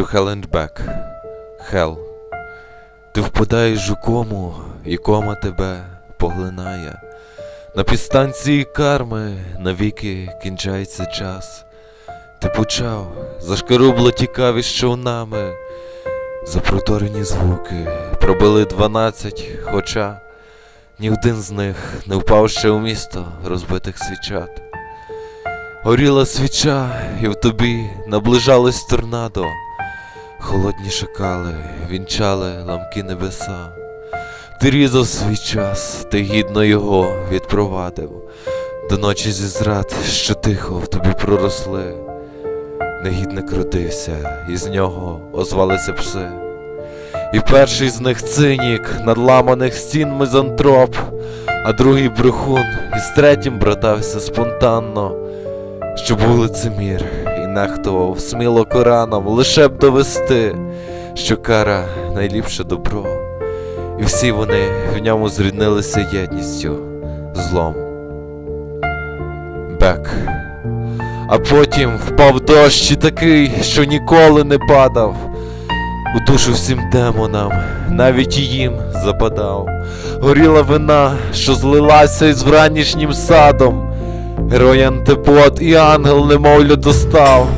To Hell and Back. Hell. Ти впадаєш у кому, і кома тебе поглинає. На підстанції карми навіки кінчається час. Ти почав, зашкарубло тікаві човнами. Запроторені звуки пробили дванадцять, хоча ні один з них не впав ще у місто розбитих свічат. Горіла свіча, і в тобі наближалось торнадо. Холодні шакали вінчали ламки небеса. Ти різав свій час, ти гідно його відпровадив. До ночі зі зрад, що тихо в тобі проросли. Негідник родився, і з нього озвалися пси. І перший з них цинік, надламаних стін мизантроп, а другий брехун, із третім братався спонтанно, що був лицемір і нехтував сміло Кораном, лише б довести, що кара найліпше добро, і всі вони в ньому зріднилися єдністю, злом. Бек. А потім впав дощ і такий, що ніколи не падав. У душу всім демонам, навіть їм западав. Горіла вина, що злилася із вранішнім садом. Герой антипод і ангел немовля достав.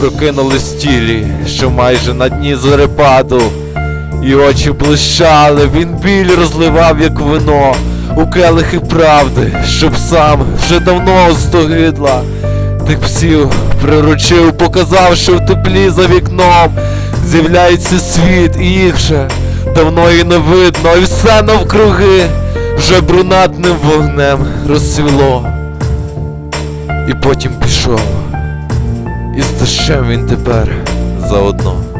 Прокинулись тілі, що майже на дні зорепаду. І очі блищали, він біль розливав, як вино, у келихи правди, щоб сам вже давно остогидла. Тих псів приручив, показав, що в теплі за вікном з'являється світ, і їх же давно і не видно, і все навкруги вже брунатним вогнем розцвіло. І потім пішов, і з дощем він тепер заодно.